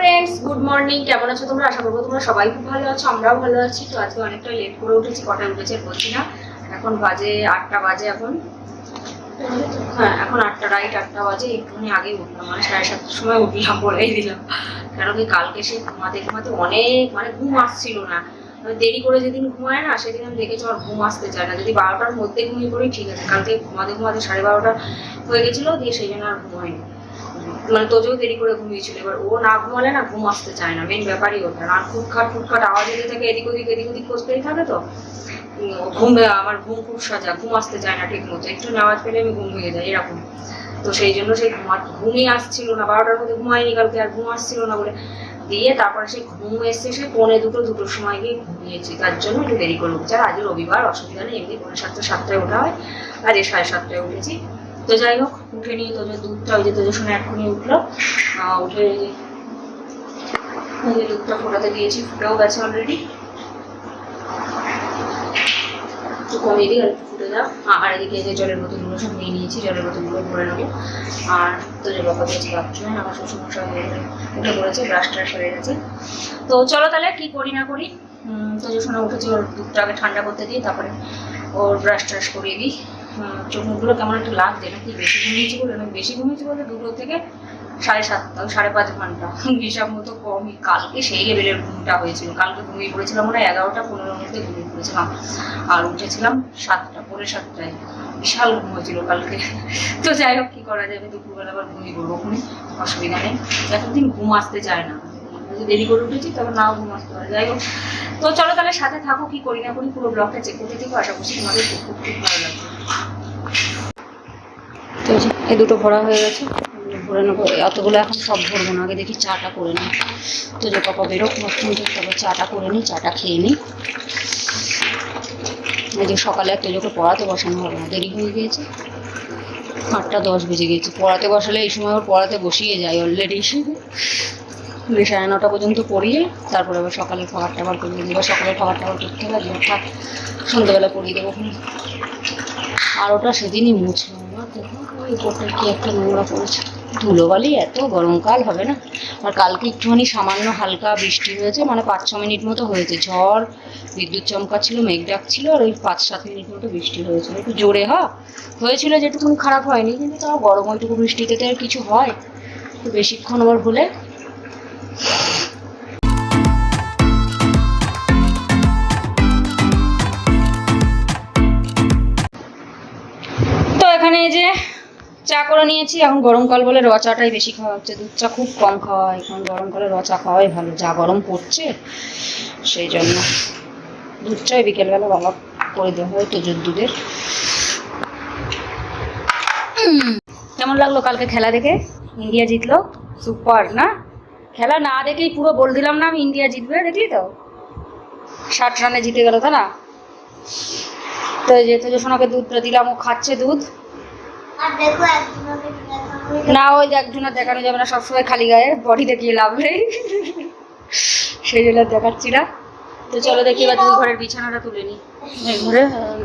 Friends good morning কেমন আছো তোমরা? আশা করব তোমরা সবাই খুব ভালো আছো, আমরাও ভালো আছি। তো আজকে অনেকটা লেট করে উঠেছি কটায় উঠেছে বলছি না। এখন বাজে আটটা বাজে এখন। হ্যাঁ এখন আটটা রাইট আটটা বাজে, একটুখানি আগে উঠলাম মানে সাড়ে সাতটার সময় উঠলাম, বলেই দিলাম। কারণ কি কালকে সে ঘুমাতে ঘুমাতে অনেক মানে ঘুম আসছিল না। দেরি করে যেদিন ঘুমায় না, সেদিন আমি দেখেছি আমার ঘুম আসতে চায় না। যদি বারোটার মধ্যে ঘুমিয়ে পড়ি, ঠিক আছে। কালকে ঘুমাতে ঘুমাতে সাড়ে বারোটা হয়ে গেছিল, দিয়ে সেই জন্য আর ঘুমায়নি মানে তোজেও দেরি করে ঘুমিয়েছিল। এবার ও না ঘুমালে না ঘুম আসতে চায় না। মেন ব্যাপারই ওটা। আর ফুটখাট ফুটখাট আওয়াজ যেতে থাকে, এদিক ওদিক এদিক ওদিক করতেই থাকে তো। ঘুম, আমার ঘুম খুব সাজা, ঘুম আসতে চায় না ঠিক মতো একটু আওয়াজ পেলে আমি ঘুম হয়ে যাই, এরকম। তো সেই জন্য সেই ঘুমা, ঘুমই আসছিল না। বারোটার মধ্যে ঘুমায়নি কালকে, আর ঘুম আসছিল না বলে। দিয়ে তারপরে সেই ঘুম এসছে সে পৌনে দুটো, দুটোর সময় গিয়ে ঘুমিয়েছি। তার জন্য একটু দেরি করে উঠছে। আর আজ রবিবার, অসুবিধা নেই। এমনি পৌনে সাতটা, সাতটায় ওঠা হয়। আর এই সাড়ে সাতটায় উঠেছি। তো যাই হোক উঠে নিয়ে তোদের দুধটা ওই যে তোদের শুনে এক্ষুনি উঠল। উঠে এই যে- দুধটা ফোটাতে দিয়েছি ফুটেও গেছে অলরেডি একটু কমিয়ে দিই আর ফুটে যাও আর এদিকে যে জলের বোতলগুলো সব নিয়ে নিয়েছি জলের বোতলগুলো ভরে নেব। আর তোদের বাবা দিয়েছি বাথরুমে আমার শ্বশুরমশাই উঠে পড়েছে ব্রাশ ট্রাশ হয়ে গেছে। তো চলো তাহলে কি করি না করি? উম, তো যে শোনা উঠেছে ওর দুধটা আগে ঠান্ডা করতে দিই তারপরে ওর ব্রাশ ট্রাশ করিয়ে দিই। চোখ মুখগুলো কেমন একটু লাগছে? নাকি বেশি ঘুমিয়েছি বলে? নাকি বেশি ঘুমিয়েছি বলে দুটো থেকে সাড়ে সাতটা সাড়ে পাঁচ ঘণ্টা। হিসাব মতো কমই। কালকে সেই লেভেলের ঘুমটা হয়েছিল। কালকে ঘুমিয়ে পড়েছিলাম ওরা এগারোটা, পনেরোর মধ্যে ঘুমিয়ে পড়েছিলাম। আর উঠেছিলাম সাতটা পরে সাতটায়। বিশাল ঘুম হয়েছিল কালকে। তো যাই হোক, কি করা যাবে? দুপুরবেলা আবার ঘুমিয়ে পড়ব ওখানে অসুবিধা নেই। এতদিন ঘুম আসতে চায় না। দেরি করে উঠেছি, তবে নাও ঘুম আসতে পারে। যাই হোক। তো চলো তাহলে সাথে থাকো, কি করি না করি, পুরো ব্লগটা চেক করতে থেকো আশা করছি তোমাদের খুব খুব ভালো লাগবে। তো এই দুটো ভরা হয়ে গেছে। ভরে নেব। এতগুলো এখন সব ভরবো না। আগে দেখি চাটা করে নিই। তো যে পাপা বেরোক তবে চাটা করে নিই, চাটা খেয়ে নিই। এই যে সকালে একটা তোজোকে পড়াতে বসানো হবে না, দেরি হয়ে গিয়েছে। আটটা দশ বেজে গেছে পড়াতে বসালে এই সময় ওর পড়াতে বসিয়ে যায় অলরেডি সাড়ে নটা পর্যন্ত পড়িয়ে, তারপরে আবার সকালে খাবার টাবার করিয়ে দেবো। সকালে খাবার টাবার করতে হবে দিয়ে থাক সন্ধ্যেবেলা পড়িয়ে দেবো। আর ওটা সেদিনই মুছলাম। না দেখো ওই উপরটা কি একটা নোংরা পড়েছে। ধুলোবালি এত গরমকাল হবে না? আর কালকে একটুখানি সামান্য হালকা বৃষ্টি হয়েছে মানে পাঁচ ছ মিনিট মতো হয়েছে। ঝড়, বিদ্যুৎ চমকা ছিল, মেঘ ডাক ছিল আর ওই পাঁচ সাত মিনিট মতো বৃষ্টি হয়েছিল। একটু জোরে হা হয়েছিল যেটুকুন, খারাপ হয়নি, কিন্তু তাও গরম ওইটুকু বৃষ্টিতে তো আর কিছু হয়। তো বেশিক্ষণ আবার হলে চা করে নিয়েছি, এখন গরমকাল বলে র চাটাই বেশি খাওয়া হচ্ছে। দুধ চা খুব কম খাওয়া হয়, এখন গরমকালে র চা খাওয়াই ভালো, যা গরম পড়ছে, সেই জন্য। দুধ চাই বিকেলবেলা বাবা করে দেওয়া হয় তোজোর দুধের। কেমন লাগল কালকে খেলা দেখে? ইন্ডিয়া জিতলো? সুপার, না? খেলা না দেখেই পুরো বল দিলাম না আমি, ইন্ডিয়া জিতবে, দেখলি তো? ষাট রানে জিতে গেল তাই না? তো যে তোজো সোনাকে দুধটা দিলাম, ও খাচ্ছে দুধ আর দেখো একজনকে দেখানো না। ওই একজনের দেখানো যাবে না, সবসময় খালি গায়ে বডি দেখিয়ে লাভ নেই। সেই জন্য দেখাচ্ছি না। তো চলো দেখি এবার দুই ঘরের বিছানাটা তুলে নিই ঘরে ওই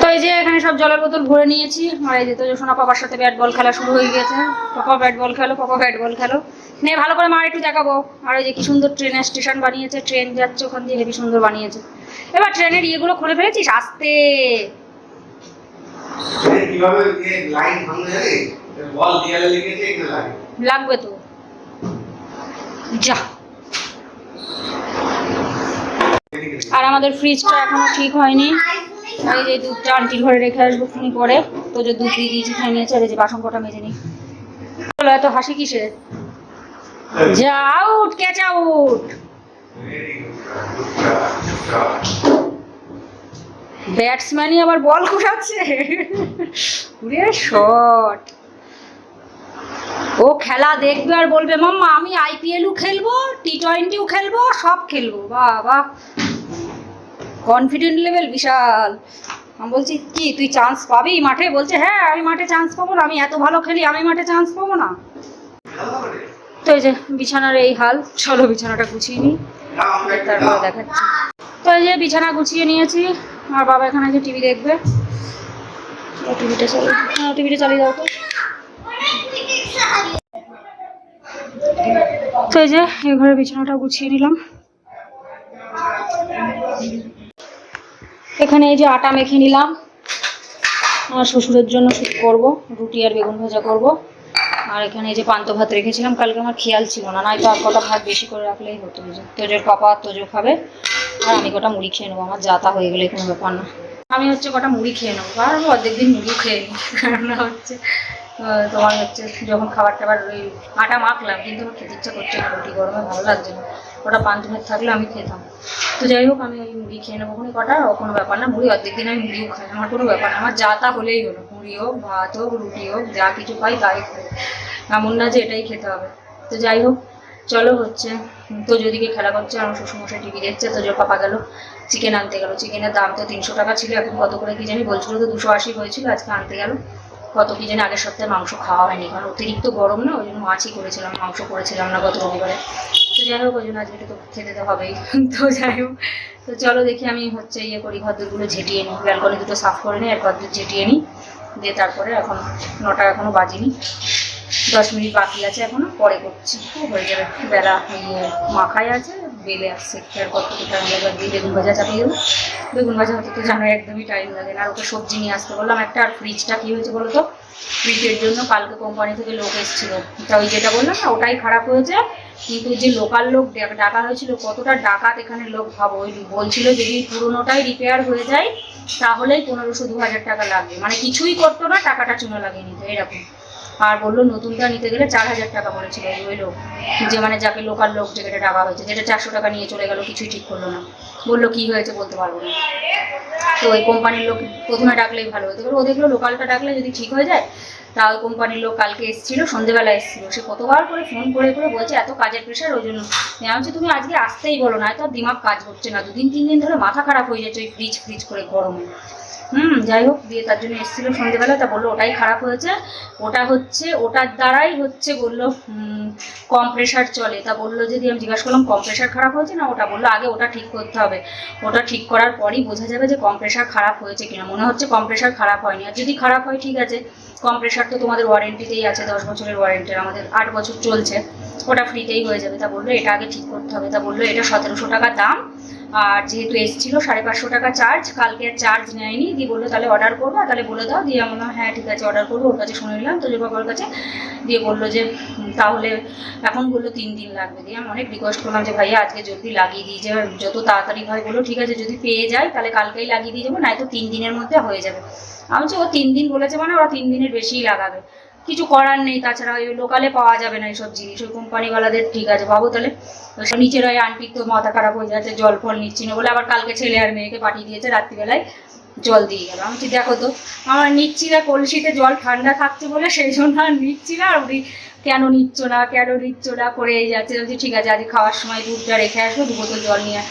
তো এই যে এখানে সব জলের বোতল ভরে নিয়েছি। আর এই যে তো সোনা পাপার সাথে ব্যাট বল খেলা শুরু হয়ে গেছে পাপা ব্যাট বল খেলো, পাপা ব্যাট বল খেলো। নে, ভালো করে মা একটু দেখাবো। আর এই যে কি সুন্দর ট্রেনের স্টেশন বানিয়েছে, ট্রেন যাচ্ছে ওখান দিয়ে, হেভি সুন্দর বানিয়েছে। এবার ট্রেনের ইয়েগুলো খুলে ফেলেছিস? আস্তে। কীভাবে লাইন ভাঙবে জানি? বল দেয়ালে লেগেছে এখানে লাগে। লাগবে তো। যা। আর আমাদের ফ্রিজটা এখনও ঠিক হয়নি। এই যে দুধটা আন্টির ঘরে রেখে আসব তুমি পরে তো যে দুধ দিয়ে দিয়েছি খেয়ে নিয়েছে আর এই যে বাসন কটা মেজে নি। বলো, এত হাসি কিসে যা আউট ক্যাচ আউট ব্যাটসম্যানই আবার বল ঘুরাচ্ছে। উড়ে শট। ও খেলা দেখবে আর বলবে, মাম্মা, আমি আইপিএলও খেলব, টি টোয়েন্টিও খেলব, সব খেলব। বাহ বাহ কনফিডেন্ট লেভেল বিশাল। আমি বলছি, কি, তুই চান্স পাবি মাঠে? বলছে হ্যাঁ আমি মাঠে চান্স পাবো না, আমি এত ভালো খেলি, আমি মাঠে চান্স পাবো না। তো এই যে বিছানার এই হাল, চলো বিছানাটা গুছিয়ে নিই। তারপরে দেখাচ্ছি। তো এই যে বিছানা গুছিয়ে নিয়েছি। আর বাবা এখানে যে টিভি দেখবে। টিভিটা চালিয়ে হ্যাঁ টিভিটা চালিয়ে দাও তো। তো এই যে, এই ঘরে বিছানাটা গুছিয়ে নিলাম। এখানে এই যে আটা মেখে নিলাম। আমার শ্বশুরের জন্য শুধু করব, রুটি আর বেগুন ভাজা করব। আর এখানে এই যে পান্ত ভাত রেখেছিলাম, কালকে আমার খেয়াল ছিল না। নয়তো আর কটা ভাত বেশি করে রাখলেই হতো। তোজোর পাপা তোজো খাবে। আর আমি কটা মুড়ি খেয়ে নেব, আমার যাতা হয়ে গেলে কোনো ব্যাপার না। আমি হচ্ছে কটা মুড়ি খেয়ে নেব আর অর্ধেক দিন মুড়ি খেয়ে নিই কারণ হচ্ছে তোমার হচ্ছে যখন খাবার টাবার ওই আটা মাখলাম, কিন্তু আমার খেতে ইচ্ছা করছে না রুটি গরমে, ভালো লাগছে না। ওটা পান্ত ভাত থাকলে আমি খেতাম। তো যাই হোক, আমি ওই মুড়ি খেয়ে নেব কোনো কটা কোনো ব্যাপার না, মুড়ি অর্ধেক দিন আমি মুড়িও খাই, আমার কোনো ব্যাপার না। আমার যা তা হলেই হলো, মুড়ি হোক, ভাত হোক, রুটি হোক, যা কিছু পাই তাই খাই। এমন না যে এটাই খেতে হবে। তো যাই হোক চলো হচ্ছে, তো যদিকে খেলা করছে, আমার শ্বশুরমশাই টিভি দেখছে, তো যে পাপা গেল চিকেন আনতে গেল। চিকেনের দাম তো তিনশো টাকা ছিল, এখন কত করে কি জানি বলছিল তো দুশো আশি হয়েছিল, আজকে আনতে গেল। কত কি জানি আগের সপ্তাহে মাংস খাওয়া হয়নি, কারণ অতিরিক্ত গরম না, ওই জন্য মাছই করেছিলাম, মাংস করেছিলাম না গত রবিবারে। তো যাই হোক, ওই জন্য আজকে তো খেতে তো হবেই। তো যাই হোক, তো চলো দেখি আমি হচ্ছে ইয়ে করি, ঘরদুরগুলো ঝেঁটিয়ে নিই। ব্যালকনি দুটো সাফ করে নিই আর ঘরদুর ঝেঁটিয়ে নিই, দিয়ে তারপরে এখন নটা এখনও বাজিনি। দশ মিনিট বাকি আছে এখনও, পরে করছি। হয়ে যাবে একটু বেলা মাখাই আছে, বেলে আসছে আর কতটুকু টাইম লাগবে দিয়ে বেগুন ভাজা চাপিয়ে দেবো। বেগুন ভাজা হতে তো জানো একদমই টাইম লাগে না, আর ওকে সবজি নিয়ে আসতে বললাম একটা, আর ফ্রিজটা কী হয়েছে বলো তো? ফ্রিজের জন্য কালকে কোম্পানি থেকে লোক এসেছিল। তা ওই যেটা বললাম না, ওটাই খারাপ হয়েছে, কিন্তু যে লোকাল লোক ডাকা হয়েছিল, কতটা ডাকাত এখানে লোক ভাবো, ওই বলছিল যদি পুরোনোটাই রিপেয়ার হয়ে যায়, তাহলেই পনেরোশো দু হাজার টাকা লাগবে। মানে কিছুই করতো না, টাকাটা চুনো লাগিয়ে নিতে এরকম। আর বলল, নতুনটা নিতে গেলে চার হাজার টাকা বলেছিল ওই- লোক যে মানে যাকে লোকাল লোক যেটা টাকা হয়েছে, যেটা চারশো টাকা নিয়ে চলে গেল, কিছুই ঠিক করল না। বলল, কি হয়েছে বলতে পারব না। তো ওই কোম্পানির লোক প্রথমে ডাকলেই ভালো হতো। এবার ও দেখল, লোকালটা ডাকলে যদি ঠিক হয়ে যায় তা ওই কোম্পানির লোক কালকে এসেছিল, সন্ধেবেলা এসেছিল। সে কতবার করে ফোন করে করে বলছে, এত কাজের প্রেশার ওই জন্য। আমি বলছি তুমি আজকে আসতেই বলো না তো দিমাগ কাজ করছে না। দুদিন, তিন দিন ধরে মাথা খারাপ হয়ে যাচ্ছে ওই ফ্রিজ ফ্রিজ করে গরমে। হুম, যাই হোক, দিয়ে তার জন্য এসেছিল সন্ধেবেলা। তা বলল, ওটাই খারাপ হয়েছে। ওটা হচ্ছে, ওটার দ্বারাই হচ্ছে, বলল কম প্রেশার চলে। তা বলল, যদি আমি জিজ্ঞাসা করলাম, কম প্রেশার খারাপ হয়েছে না ওটা? বলল, আগে ওটা ঠিক করতে হবে। ওটা ঠিক করার পরই বোঝা যাবে যে কম প্রেশার খারাপ হয়েছে কিনা। মনে হচ্ছে কম প্রেশার খারাপ হয়নি। আর যদি খারাপ হয়, ঠিক আছে। কম প্রেশার তো তোমাদের ওয়ারেন্টিতেই আছে, দশ বছরের ওয়ারেন্টি আমাদের আট বছর চলছে। ওটা ফ্রিতেই হয়ে যাবে। তা বলল, এটা আগে ঠিক করতে হবে। তা বলল, এটা সতেরোশো টাকা দাম। আর যেহেতু এসেছিল সাড়ে পাঁচশো টাকা চার্জ কালকে আর চার্জ নেয়নি। দিয়ে বলল, তাহলে অর্ডার করব তাহলে বলে দাও। দিয়ে আমি হ্যাঁ ঠিক আছে অর্ডার করব। ওর কাছে শুনে নিলাম, তো বাবার কাছে। দিয়ে বলল যে তাহলে এখন বলল তিন দিন লাগবে। দিয়ে আমি অনেক রিকোয়েস্ট করলাম যে, ভাইয়া, আজকে জলদি লাগিয়ে দিয়ে যাবে যত তাড়াতাড়ি হয় বলল ঠিক আছে, যদি পেয়ে যায়, তাহলে কালকেই লাগিয়ে দিয়ে যাব, নয়তো তিন দিনের মধ্যে হয়ে যাবে। আমি বলছি, ও তিন দিন বলেছে মানে ওরা তিন দিনের বেশিই লাগাবে। কিছু করার নেই, তাছাড়া ওই লোকালে পাওয়া যাবে না এইসব জিনিস, ওই কোম্পানিওয়ালাদের ঠিক আছে ভাবো তাহলে। নিচের ওই আন্টির তো মাথা খারাপ হয়ে যাচ্ছে, জল ফল নিচ্ছি না বলে আবার কালকে ছেলে আর মেয়েকে পাঠিয়ে দিয়েছে, রাত্রিবেলায় জল দিয়ে গেল। আমি দেখো তো, আমার নিচ্ছি না কলসিতে জল ঠান্ডা থাকছে বলে সেই জন্য আর নিচ্ছি না আর কেন নিচ্ছ না, কেন নিচ্ছ না, করেই যাচ্ছে। বলছি, ঠিক আছে, আজকে খাওয়ার সময় দুধটা রেখে আসব, দু বোতল জল নিয়ে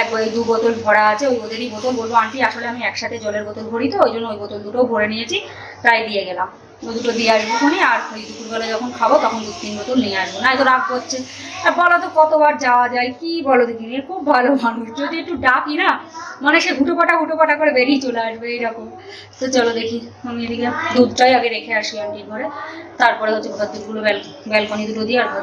একবার ওই দু বোতল ভরা আছে, ওই ওদেরই বোতল। বলব, আন্টি, আসলে আমি একসাথে জলের বোতল ভরি তো, ওই জন্য ওই বোতল দুটো ভরে নিয়েছি, তাই দিয়ে গেলাম। দুটো দিয়ে আসব ফোনে আর ওই দুপুরবেলা যখন খাব তখন দু তিন বোতল নিয়ে আসব। না তো রাগ করছে। আর বলো তো কতবার যাওয়া যায়? কি বলো দেখি খুব ভালো মানুষ। যদি একটু ডাকি না মানে সে হুটোপাটা হুটোপাটা করে বেরিয়ে চলে আসবে এইরকম। তো চলো দেখি, আমি এদিকে দুধটাই আগে রেখে আসি আন্টির ঘরে। তারপরে হচ্ছে ঘর দুধগুলো ব্যালকনি দুটো দিয়ে আর ঘর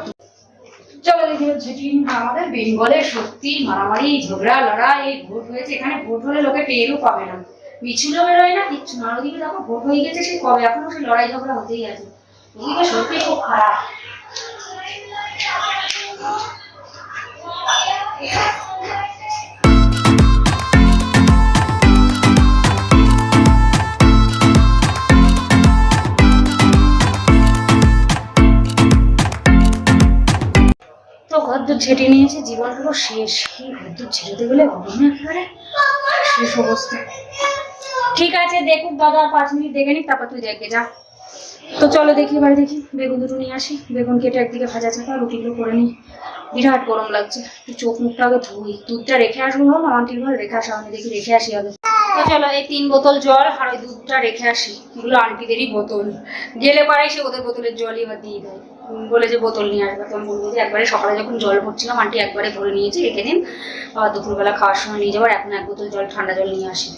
চলো দেখি হচ্ছে টিম আমাদের বেঙ্গলে সত্যি মারামারি, ঝগড়া, লড়াই, ভোট হয়েছে। এখানে ভোট হলে লোকে টেরও পাবে না। মিছিলও বেরোয় না, কিচ্ছু না। ওদিকে দেখো, ভোট হয়ে গেছে কবে? এখনও লড়াই ঝগড়া হতেই আছে। ওদিকে সত্যি খুব খারাপ। ছেটে নিয়েছে জীবন পুরো শেষ। এই ঘরদুর ছেড়ে গেলে গরমে একেবারে শেষ অবস্থা। ঠিক আছে, দেখুক দাদা, আর পাঁচ মিনিট দেখে নিক, তারপর তুই দেখে যা। তো চলো দেখি এবার দেখি, বেগুন দুটো নিয়ে আসি। বেগুন কেটে একদিকে ভাজা চাকা রুটিগুলো করে নিই। বিরাট গরম লাগছে। চোখ মুখটা আগে ধুই। দুধটা রেখে আসব ভাবলাম আন্টির ঘরে রেখে আসা আমি দেখি রেখে আসি আগে। তো চলো, এই তিন বোতল জল আর ওই দুধটা রেখে আসি। এগুলো আন্টিদেরই বোতল। গেলে পারাই সে ওদের বোতলের জলই এবার দিয়ে দেয়। বলে যে বোতল নিয়ে আসবে তো আমি বলব যে একবারে সকালে যখন জল ভরছিলাম, আন্টি একবারে ভরে নিয়েছি, রেখে দিন। আবার দুপুরবেলা খাওয়ার সময় নিয়ে যাবার এখন এক বোতল জল, ঠান্ডা জল নিয়ে আসি।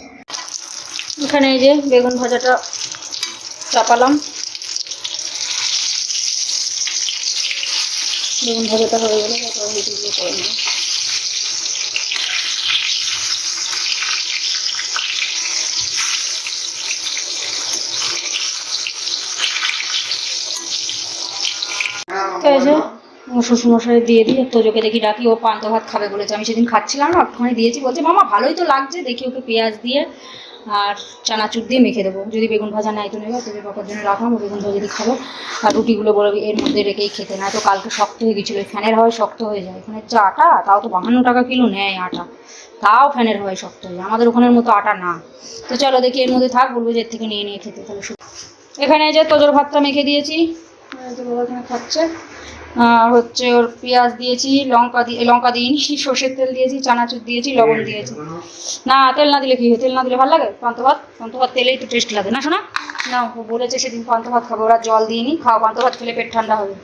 এখানে এই যে বেগুন ভাজাটা চাপালাম। বেগুন ভাজাটা হয়ে গেলে শ্বশুরমশাই দিয়ে দিই তোজোকে দেখি ডাকি, ও পান্ত ভাত খাবে বলেছে। আমি সেদিন খাচ্ছিলাম না, একটুখানি দিয়েছি, বলছে, মামা ভালোই তো লাগছে, দেখি ওকে পেঁয়াজ দিয়ে আর চানাচুর দিয়ে মেখে দেবো। যদি বেগুন ভাজা নাই তো নেবে তোদের পাপার জন্য রাখলাম, ও বেগুন ভাজা দিয়ে খাব। আর রুটিগুলো বলবি এর মধ্যে রেখেই খেতে। না তো কালকে শক্ত হয়ে গেছিল ফ্যানের হয় শক্ত হয়ে যায়। এখানে হচ্ছে আটা, তাও তো বাহান্ন টাকা কিলো নেয় আটা। তাও ফ্যানের হয় শক্ত হয়ে যায়। আমাদের ওখানের মতো আটা না। তো চলো দেখি এর মধ্যে থাক, বলব যে এর থেকে নিয়ে নিয়ে খেতে। তাহলে এখানে যে তোজোর ভাতটা মেখে দিয়েছি। যে বাবা এখানে খাচ্ছে। হচ্ছে ওর পেঁয়াজ দিয়েছি, লঙ্কা দিয়ে লঙ্কা দিইনি, সর্ষের তেল দিয়েছি, চানাচুর দিয়েছি, লবণ দিয়েছি। না, তেল না দিলে কি তেল না দিলে ভালো লাগে? পান্ত ভাত? পান্ত ভাত তেলেই তো টেস্ট লাগে। না শোনা না বলেছে সেদিন পান্ত ভাত খাব, ওরা জল দিইনি, খাও, পান্ত ভাত খেলে পেট ঠান্ডা হবে।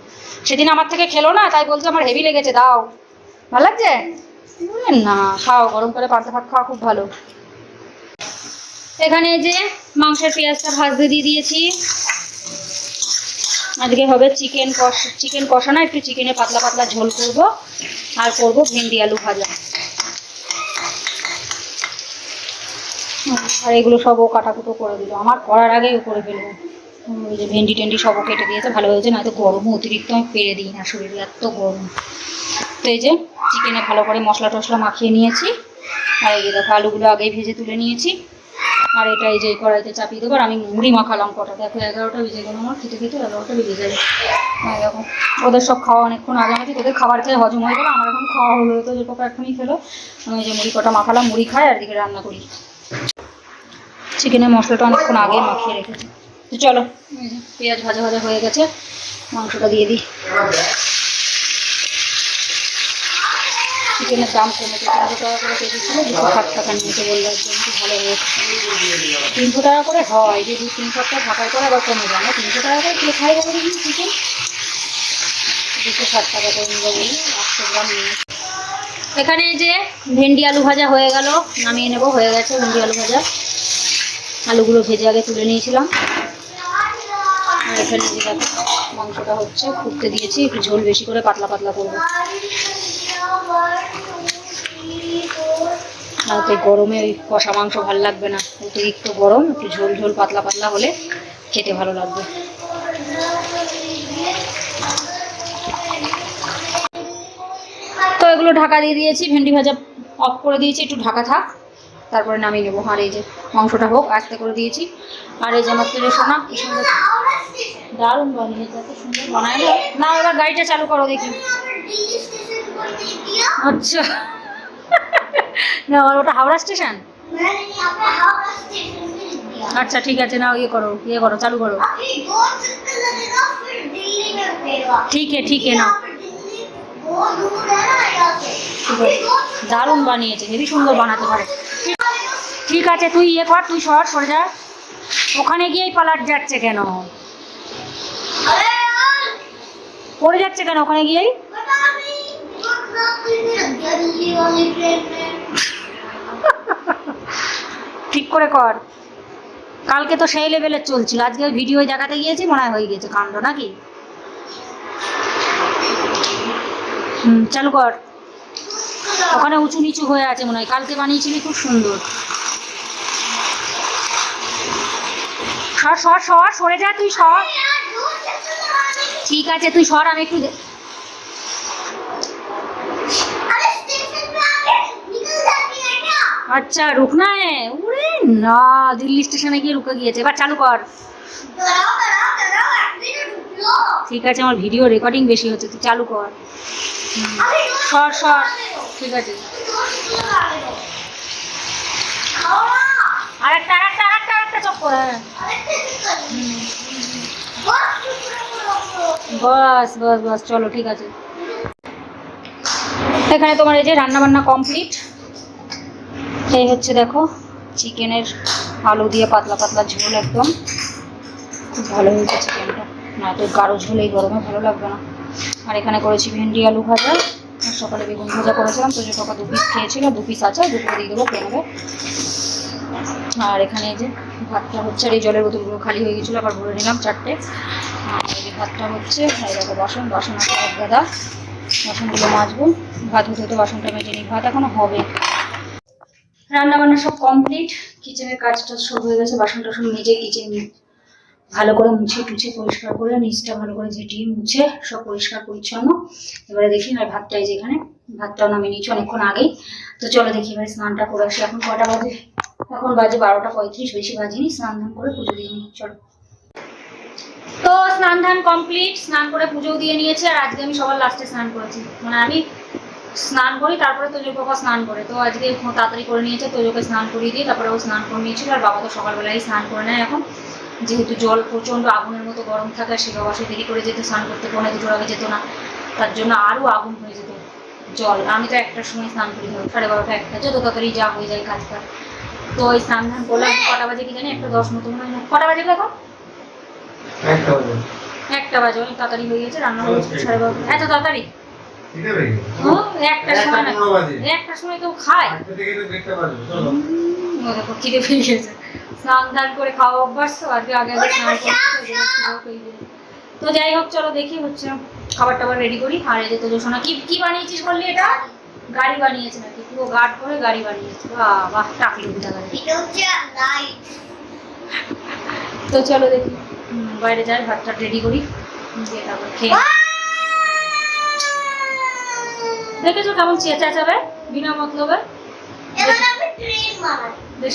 সেদিন আমার থেকে খেলো না, তাই বলছে আমার হেভি লেগেছে, দাও। ভালো লাগছে? না, খাও, গরম করে পান্ত ভাত খাওয়া খুব ভালো। এখানে যে মাংসের পেঁয়াজটা ভাজতে দিয়ে দিয়েছি। আজকে হবে চিকেন কষা চিকেন কষা না একটু চিকেনে পাতলা পাতলা ঝোল করব। আর করব ভেন্ডি আলু ভাজা। আর এগুলো সব ও কাটাকুটো করে দিল। আমার করার আগেই ও করে ফেলব ওই যে ভেন্ডি টেন্ডি সবও কেটে দিয়েছে, ভালো হয়েছে, নয়তো গরমও অতিরিক্ত আমি পেরে দিই না শরীরে, এত গরম। তো এই যে চিকেনে ভালো করে মশলা টশলা মাখিয়ে নিয়েছি। আর এই দেখো, আলুগুলো আগেই ভেজে তুলে নিয়েছি। আর এটা এই যে কড়াইতে চাপিয়ে দেবো, আর আমি মুড়ি মাখালাম কটা। দেখো, এগারোটা বেজে গেল আমার, খেতে খেতে এগারোটা বেজে যাবে আর দেখো, ওদের সব খাওয়া অনেকক্ষণ আগে আমাকে তোদের খাবার খেয়ে হজম হয়ে গেলো, আমার এখন খাওয়া হলো তো, যে পাপা এখনই খেলো। আমি যে মুড়ি কটা মাখালাম, মুড়ি খাই, আর দিকে রান্না করি। চিকেনের মশলাটা অনেকক্ষণ আগে মাখিয়ে রেখেছি। তো চলো পেঁয়াজ ভাজা ভাজা হয়ে গেছে, মাংসটা দিয়ে দিই। চিকেনের দাম কমেছে তিনশো টাকা করে কেজি ছিল, দুশো ষাট টাকা নিয়েছে বলল একজন কি ভালো হয়েছে। তিনশো টাকা করে হয়, যে দু তিন সপ্তাহ ঢাকার পরে আবার কমে যায়। না, তিনশো টাকা করে কে খাই বলে দেখি চিকেন দুশো ষাট টাকা করে নিয়ে বলি একশো গ্রাম এখানে যে ভেন্ডি আলু ভাজা হয়ে গেল, নামিয়ে নেব, হয়ে গেছে ভেন্ডি আলু ভাজা। আলুগুলো ভেজে আগে তুলে নিয়েছিলাম। আর এখানে যে মাংসটা হচ্ছে, ফুটতে দিয়েছি, একটু ঝোল বেশি করে পাতলা পাতলা করব। তো গরমে ওই কষা মাংস ভালো লাগবে না। অতিরিক্ত গরম, একটু ঝোল ঝোল পাতলা পাতলা হলে খেতে ভালো লাগবে। তো এগুলো ঢাকা দিয়ে দিয়েছি, ভেন্ডি ভাজা অফ করে দিয়েছি, একটু ঢাকা থাক। তারপরে নামিয়ে নেব। আর এই যে মাংসটা হোক, আস্তে করে দিয়েছি। আর এই যে আমার তেলে সোনা কি সুন্দর দারুণ বানিয়েছে এত সুন্দর বানায় না। না, এবার গাড়িটা চালু করো দেখি। আচ্ছা। না ওটা হাওড়া স্টেশন? আচ্ছা ঠিক আছে, নাও ইয়ে করো ইয়ে করো, চালু করো। ঠিক है ঠিক है না আছে দারুণ বানিয়েছে, হেবি সুন্দর বানাতে পারে। ঠিক আছে, তুই ইয়ে কর, তুই সর, সরে যা। ওখানে গিয়েই পালাট যাচ্ছে কেন? পড়ে যাচ্ছে কেন ওখানে গিয়েই? ঠিক করে কর। কালকে তো সেই লেভেলের চলছিল। আজকে ভিডিও দেখাতে গিয়েছি, মনে হয় হয়ে গেছে কাণ্ড, নাকি? হুম, চালু কর। ওখানে উঁচু নিচু হয়ে আছে মনে হয়। কালকে বানিয়েছিলি খুব সুন্দর। সর সর সর, সরে যা তুই, সর। ঠিক আছে, তুই সর, আমি একটু দে- আচ্ছা রুকনা উড়ে না, দিল্লি স্টেশনে গিয়ে রুকে গিয়েছে। এবার চালু কর। ঠিক আছে, আমার ভিডিও রেকর্ডিং বেশি হচ্ছে, তুই চালু কর। সর সর। ঠিক আছে। আর আর একটা হ্যাঁ। বাস বাস চলো, ঠিক আছে। এখানে তোমার এই যে রান্না বান্না কমপ্লিট এই হচ্ছে দেখো চিকেনের আলু দিয়ে পাতলা পাতলা ঝোল একদম। খুব ভালো হয়েছে চিকেনটা। না তো গাঢ় ঝোল এই গরমে ভালো লাগবে না। আর এখানে করেছি ভেন্ডি, আলু ভাজা। আর সকালে বেগুন ভাজা করেছিলাম, তো যে টাকা দু পিস খেয়েছিল, দু পিস আছে দুপুরে দিয়ে দেবো, খেয়ে আর এখানে এই যে ভাতটা হচ্ছে, আর এই জলের বোতলগুলো খালি হয়ে গেছিল, আবার ভরে নিলাম চারটে। আর এই ভাতটা হচ্ছে, এই দেখো বাসন বাসন আছে এক গাদা। বাসনগুলো মাজবো। ভাত হতে হতে বাসনটা মেজে নিই। ভাত এখনও হবে। রান্না বান্না সব কমপ্লিট কিচেনের কাজটা সব হয়ে গেছে বাসন টাসন মেজে কিচেন ভালো করে মুছে টুছে পরিষ্কার করে, নিচটা ভালো করে ঝেঁটিয়ে মুছে, সব পরিষ্কার পরিচ্ছন্ন। এবারে দেখি আর ভাতটাই যেখানে ভাতটাও নামিয়ে নিচ্ছি অনেকক্ষণ আগেই। তো চলো দেখি এবারে স্নানটা করে আসি। এখন কটা বাজে? এখন বাজে বারোটা পঁয়ত্রিশ, বেশি বাজেনি, স্নান ধান করে পুজো দিয়ে নিই, চলো। তো স্নান ধান কমপ্লিট স্নান করে পুজো দিয়ে নিয়েছে, আর আজকে আমি সবার লাস্টে স্নান করেছি। মানে আমি স্নান করি তারপরে তোজোর বাবা স্নান করে। তো আজকে তাড়াতাড়ি করে নিয়েছে তোজোকে স্নান করিয়ে দিয়ে তারপরে ও স্নান করে নিয়েছিল আর বাবা তো সকালবেলায় স্নান করে নেয় এখন। যেহেতু জল প্রচণ্ড আগুনের মতো গরম থাকে সে বাবা সে দেরি করে যেত স্নান করতে পৌনে দুটোর আগে যেত না তার জন্য আরও আগুন হয়ে যেত জল। আমি তো একটার সময় স্নান করি ধরো সাড়ে বারোটা একটা যত তাড়াতাড়ি যা হয়ে যায় কাজটা তো ওই স্নান ধান করলাম কটা বাজে কি জানি একটা দশ মতো মনে হয়। কটা বাজে এখন? একটা বাজে। অনেক তাড়াতাড়ি হয়ে গেছে রান্না হয়ে গেছে সাড়ে বারোটা। এত তাড়াতাড়ি। সময় একটা সময় কেউ খায়। তো খিদে পেয়ে গেছে। স্নান করে খাওয়া অভ্যাস তো আজকে আগে আগে স্নান। তো যাই হোক চলো দেখি হচ্ছে খাবার টাবার রেডি করি। আর এই যে তোজো সোনা কি কি বানিয়েছিস বললি এটা? গাড়ি বানিয়েছে নাকি? পুরো গার্ড করে গাড়ি বানিয়েছে। বাহ বাহ টাকলি উঠা গাড়ি তো চলো দেখি। বাইরে যাই ভাতটা রেডি করি। দিয়ে তারপর খেয়ে। দেখেছ কেমন চেঁচাবে? বিনা মতলবে?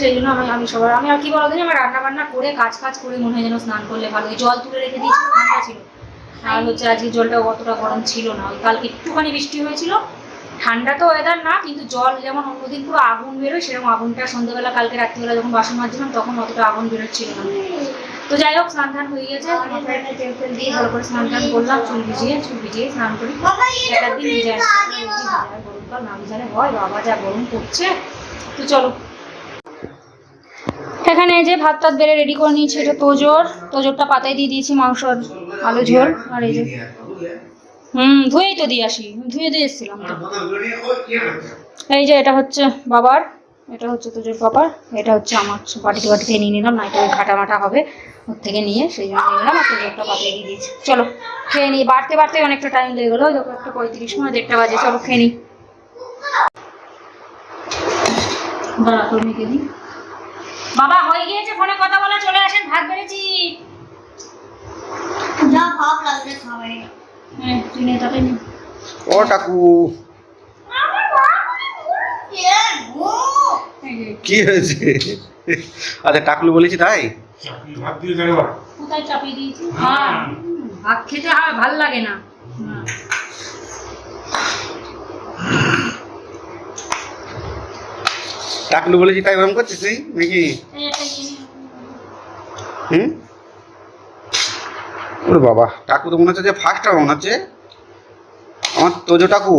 সেই জন্য আমি আমি সবার আমি আর কি বলো দিন আমার রান্না বান্না করে কাজ কাজ করে মনে হয় যেন স্নান করলে ভালো। জল তুলে রেখে দিয়েছি ঠান্ডা ছিল। আর হচ্ছে আজকে জলটা অতটা গরম ছিল না। ওই কালকে একটুখানি বৃষ্টি হয়েছিল। ঠান্ডা তো ওয়েদার না কিন্তু জল যেমন অন্যদিন পুরো আগুন বেরোয় সেরকম আগুনটা সন্ধ্যেবেলা কালকে রাত্রিবেলা যখন বাসন মাজছিলাম তখন অতটা আগুন বেরোচ্ছিল না। তো যাই হোক, স্নান ধান হয়ে গেছে। ভালো করে স্নান টান করলাম, চুল ভিজিয়ে চুল ভিজিয়ে স্নান করি। গরমকাল হয়, বাবা যা গরম করছে। তো চলো। এখানে যে ভাত টাত বেড়ে রেডি করে নিয়েছি, এটা তোজোর। তোজোরটা পাতায় দিয়ে দিয়েছি মাংস আর আলু ঝোল, আর এই যে হুম, ধুয়েই তো দিয়ে আসি, ধুয়ে দিয়ে এসেছিলাম। এই যে এটা হচ্ছে বাবার, এটা হচ্ছে তোজোর বাবার, এটা হচ্ছে আমার বাটিতে বাটিতে নিয়ে নিলাম না এটা ওই ঘাটা মাটা হবে। ওর থেকে নিয়ে সেই জন্য নিয়ে নিলাম আর তোজোরটা পাতিয়ে দিয়ে দিয়েছি। চলো খেয়ে নিই বাড়তে বাড়তে অনেকটা টাইম লেগে গেলো যখন একটা পঁয়ত্রিশ সময় দেড়টা বাজে চলো খেয়ে নিই বাবা হয়ে গিয়েছে ফোনে কথা বলা চলে আসেন ভাত বেড়েছি। যা ভাব লাগবে খাবে হ্যাঁ তুই নে তাতে নে। ও টাকু কি হয়েছে? আচ্ছা টাকলু বলেছি তাই? ভাত দিয়ে যাবে কোথায় চাপিয়ে দিয়েছি? হ্যাঁ ভাত। খেতে হয় ভালো লাগে না। হ্যাঁ। টাকলু বলেছি তাই ওরম করছিস তুই? নাকি? ইয়ে। হুম? ওরে বাবা টাকু তো মনে হচ্ছে যে ফার্স্ট মনে হচ্ছে। আমার তোজো টাকু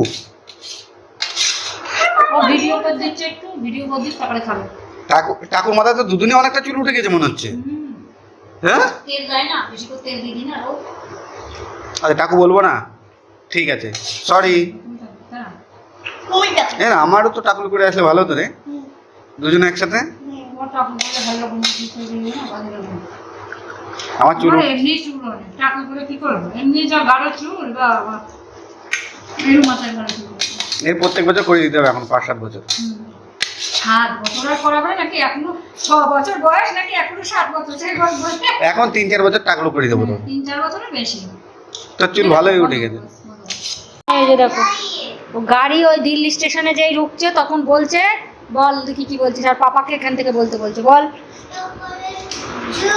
ভিডিও করে দিচ্ছে একটু ভিডিও করে দিস তারপরে খাবে। টাকু টাকুর মাথায় তো দুদিনে অনেকটা চুল উঠে গেছে মনে হচ্ছে। হুম, হ্যাঁ? তেল দেয় না বেশি করে তেল দিয়ে দিই না ও। আচ্ছা টাকু বলব না? ঠিক আছে। সরি হ্যাঁ এ না আমারও তো টাকলু করে আসলে ভালো হতো রে। দুজনে একসাথে। আমার চুল এমনি চুল অনেক করে কি করব? এমনি যা গাঢ় চুল বাবা এর প্রত্যেক বছর করে দিতে হবে এখন পাঁচ সাত বছর। সাত বছর আর করাবে নাকি এখনও ছ বছর বয়স নাকি এখনও সাত বছর? সেই বয়স এখন তিন চার বছর টাকলু করে দেবো তো। তিন চার বছরের বেশি। তোর চুল ভালোই উঠে গেছে। এই যে দেখো ও গাড়ি ওই দিল্লি স্টেশনে যেই রুকছে তখন বলছে বল দেখি কি বলছিস আর পাপাকে এখান থেকে বলতে বলছে বল। जो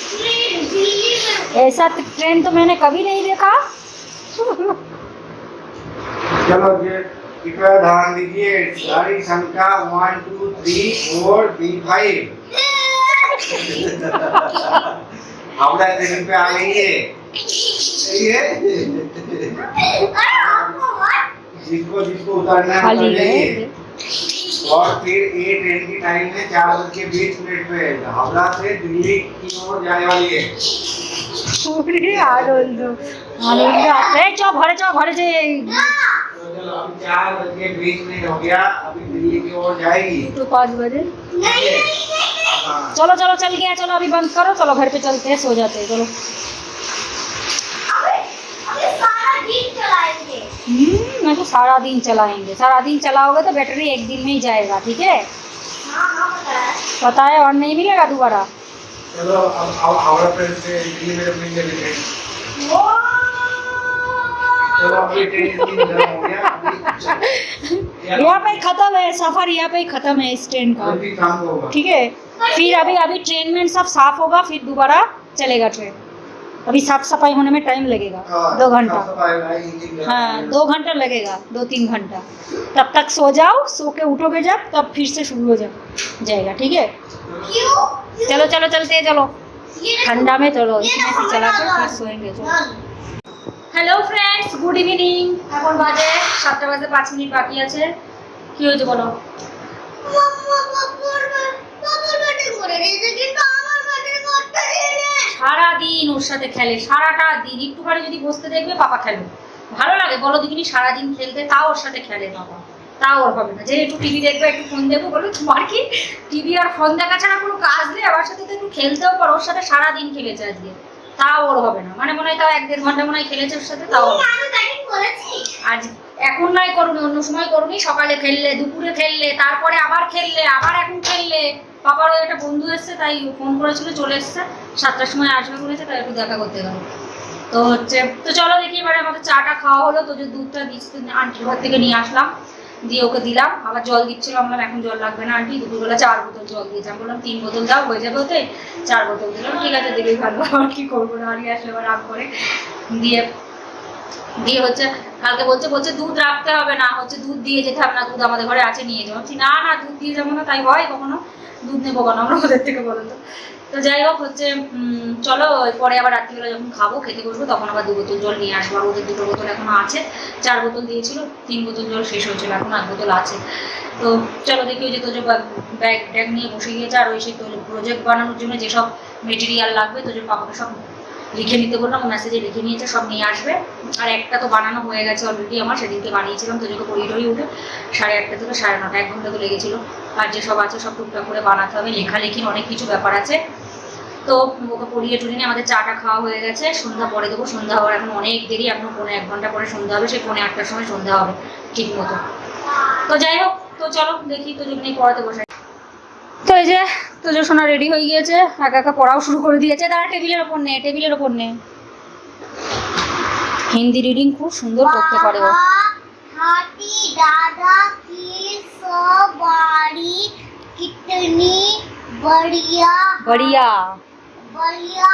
ट्रेन ऐसा ट्रेन तो मैंने कभी नहीं देखा। चलो ये कृपया ध्यान दीजिए गाड़ी संख्या one two three four B five station पे आ गई है। सही है? अरे आपको व्हाट जिसको जिसको उतारना है उतर है। और फिर ए ट्रेन की टाइम है चार बज के बीस मिनट पे। हावड़ा से दिल्ली की ओर जाने वाली है। पूरी आनंद। चलो भरे चलो भरे जे तो चार बज के बीस मिनट हो गया। अभी दिल्ली की ओर जाएगी। तो पाँच बजे। चलो चलो चल गया। चलो अभी बंद करो। चलो घर पे चलते हैं सो जाते हैं। चलो। चलाएँगे हम्म मैं तो सारा दिन चलाएँगे। सारा दिन चलाओगे तो बैटरी एक दिन में ही जाएगा ठीक है? हाँ हाँ पता है। और नहीं मिलेगा दोबारा? चलो अब अब हावड़ा ट्रेन से दिल्ली में अपनी ट्रेन चलो अभी ट्रेन हो गया। यहाँ पे खत्म है सफ़र यहाँ पे खत्म है इस ट्रेन का। ठीक है? फिर अभी अभी ट्रेन में सब साफ़ होगा फिर दोबारा चलेगा ट्रेन अभी साफ सफाई होने में टाइम लगेगा हाँ, दो घंटा साफ सफाई वाला इंजन गर्म हाँ हो गया। दो घंटा लगेगा दो तीन घंटा तब तक सो जाओ सो के उठोगे जब तब फिर से शुरू हो जा जाएगा ठीक है क्यों क्यों? चलो चलो चलते हैं चलो ये देखो, ठंडा में चलो ये इसमें देखो, से चला कर हमारा फिर सोएंगे चलो नल। হ্যালো ফ্রেন্ডস গুড ইভিনিং এখন বাজে সাতটা বাজে পাঁচ মিনিট বাকি আছে কি হয়েছে বলো মাম্মা বাবুর বা- বাবুর ব্যাটিং করে দিয়েছে কিন্তু আমার ব্যাটিং করতে দিয়েছে সারা দিন ওর সাথে খেলে সারাটা দিন একটুখানি যদি বসতে দেখবে পাপা খেলে। ভালো লাগে বলো দেখিনি সারাদিন খেলতে তাও ওর সাথে খেলে বাবা। তাও ওর হবে না। যে একটু টিভি দেখবে একটু ফোন দেখব বলো তোমার কি? টিভি আর ফোন দেখা ছাড়া কোনো কাজ নেই আমার সাথে তো একটু খেলতেও পারো ওর সাথে সারাদিন খেলেছে আজকে। তাও ওর হবে না। মানে মনে হয় তাও এক দেড় ঘণ্টা মনে হয় খেলেছে ওর সাথে তাও আজ এখন নয় করুনি অন্য সময় করুনি সকালে খেললে দুপুরে খেললে তারপরে আবার খেললে আবার এখন খেললে। পাপারও একটা বন্ধু এসছে, তাই ফোন করেছিল, চলে এসছে। সাতটার সময় আসবে বলেছে, তাই একটু দেখা করতে গেল। তো হচ্ছে, তো চলো দেখি এবারে আমাদের চাটা খাওয়া হলো, তো যে দুধটা দিচ্ছে আন্টির ঘর থেকে নিয়ে আসলাম, দিয়ে ওকে দিলাম। আবার জল দিচ্ছিল বললাম এখন জল লাগবে না আন্টি, দুপুরবেলা চার বোতল জল দিয়েছে। আমি বললাম, তিন বোতল দাও, হয়ে যাবে ওতে, চার বোতল দিলাম। ঠিক আছে, দিলেই ভালো আর কি করব? না হারিয়ে আসলে আবার রাগ করে। দিয়ে দিয়ে হচ্ছে, কালকে বলছে বলছে, দুধ রাখতে হবে না, হচ্ছে দুধ দিয়ে যেতে হবে না, দুধ আমাদের ঘরে আছে, নিয়ে যাব না না, দুধ দিয়ে যাব না, তাই হয় কখনো? দুধ নেব কেন? আমরা ওদের থেকে বলো তো। তো যাই হোক হচ্ছে চলো পরে আবার রাত্রিবেলা যখন খাব, খেতে বসবো, তখন আবার দু বোতল জল নিয়ে আসব। আর ওদের দুটো বোতল এখনও আছে। চার বোতল দিয়েছিল, তিন বোতল জল শেষ হয়েছিল, এখন আট বোতল আছে। তো চলো দেখি ওই যে তোজো ব্যাগ ট্যাগ নিয়ে বসে গিয়েছে, আর ওই সেই প্রজেক্ট বানানোর জন্য যেসব মেটেরিয়াল লাগবে তোজো পাপাকে সব লিখে নিতে বললাম মেসেজে লিখে নিয়েছে, সব নিয়ে আসবে। আর একটা তো বানানো হয়ে গেছে অলরেডি আমার, সেদিনকে বানিয়েছিলাম, তো যখন পড়িয়ে টড়িয়ে উঠে সাড়ে আটটা থেকে সাড়ে নটা, এক ঘণ্টা তো লেগেছিলো। আর যে সব আছে, সব টুকটাক করে বানাতে হবে, লেখালেখির অনেক কিছু ব্যাপার আছে। তো ওকে পড়িয়ে টড়িয়ে নিয়ে আমাদের চাটা খাওয়া হয়ে গেছে, সন্ধ্যা পরে দেবো, সন্ধ্যা হওয়ার এখন অনেক দেরি, এখন পৌনে এক ঘণ্টা পরে সন্ধ্যা হবে, সেই পৌনে আটটার সময় সন্ধ্যা হবে, ঠিক মতো। তো যাই হোক, তো চলো দেখি, তো যদি পড়াতে বসে তো এই যে তোজো সোনা রেডি হয়ে গিয়েছে একা একা পড়াও শুরু করে দিয়েছে। তারা টেবিলের ওপর নে টেবিলের ওপর নে। হিন্দি রিডিং খুব সুন্দর করতে পারে ও। হাতি দাদা কি কিতনি বড়িয়া বড়িয়া। বড়িয়া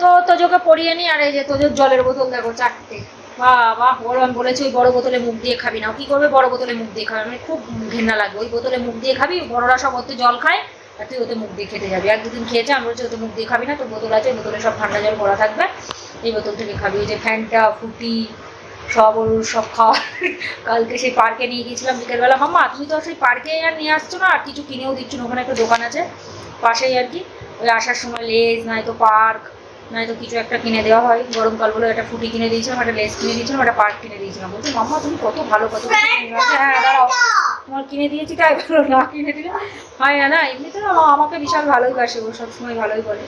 তো তোজোকে পড়িয়ে নি আর এই যে তোজোর জলের বোতল দেখো চারটে। বাহ, বড় আমি বলেছি, ওই বড় বোতলে মুখ দিয়ে খাবি না। কি করবে? বড় বোতলে মুখ দিয়ে খাবে। মানে খুব ঘেন্না লাগবে ওই বোতলে মুখ দিয়ে খাবি, বড়রা সব ওতে জল খায়, আর তুই ওতে মুখ দিয়ে খেতে যাবি। এক দুদিন খেয়েছে আমি বলছি, ওতে মুখ দিয়ে খাবি না, তোর বোতল আছে, বোতলে সব ঠান্ডা জল ভরা থাকবে। এই বোতল থেকে খাবি। ওই যে ফ্যানটা, ফুটি, সব ওর সব খাওয়া কালকে সেই পার্কে নিয়ে গিয়েছিলাম বিকেলবেলা। মাম্মা, তুমি তো সেই পার্কে আর নিয়ে আসছো না, আর কিছু কিনেও দিচ্ছ না, ওখানে একটা দোকান আছে, পাশেই আর কি। ওই আসার সময় লেজ, নয়তো পার্ক নয়তো কিছু একটা কিনে দেওয়া হয়। গরমকাল বলে একটা ফুটি কিনে দিয়েছিলাম, একটা লেস কিনে দিয়েছিলাম, একটা পার্ক কিনে দিয়েছিলাম। বলছি, মাম্মা, তুমি কত ভালো কত। হ্যাঁ দাঁড়াও। তোমার কিনে দিয়েছি তাই ভালো না, কিনে দিলে হয় না। না, এমনিতে না আমাকে বিশাল ভালোই বাসে, ও সবসময় ভালোই বলে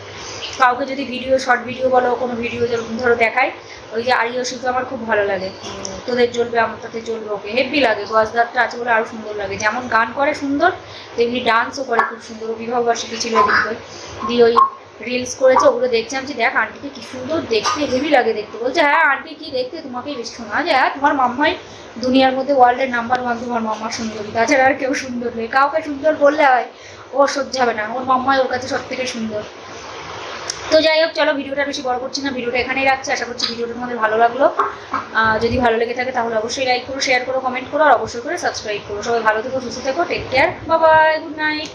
কাউকে যদি ভিডিও, শর্ট ভিডিও বলো, কোনো ভিডিও ধরো দেখায় ওই যে আরিও শিখে আমার খুব ভালো লাগে। তোদের চলবে আমার সাথে চলবে ওকে হেভি লাগে। গজদারটা আছে বলে আরও সুন্দর লাগে। যেমন গান করে সুন্দর, তেমনি ডান্সও করে খুব সুন্দর। ও বিবাহ বার্ষিকী ছিল দিয়ে ওই রিলস করেছে ওগুলো দেখছি। আমি বলছি, দেখ আন্টিকে কি সুন্দর দেখতে হেভি লাগে দেখতে। বলছে হ্যাঁ আন্টি কি দেখতে? তোমাকেই বেশি শোনা যে হ্যাঁ তোমার মাম্মাই দুনিয়ার মধ্যে ওয়ার্ল্ডের নাম্বার ওয়ান তোমার মাম্মা সুন্দর। তাছাড়া আর কেউ সুন্দর নেই। কাউকে সুন্দর বললে হয় ও সহ্য হবে না। ওর মাম্মাই ওর কাছে সব থেকে সুন্দর। তো যাই হোক চলো ভিডিওটা বেশি বড় করছি না। ভিডিওটা এখানেই রাখছি। আশা করছি ভিডিওটা তোমাদের ভালো লাগল। যদি ভালো লেগে থাকে তাহলে অবশ্যই লাইক করো শেয়ার করো কমেন্ট করো আর অবশ্যই করে সাবস্ক্রাইব করো। সবাই ভালো থেকো সুস্থ থেকো take care Babai good night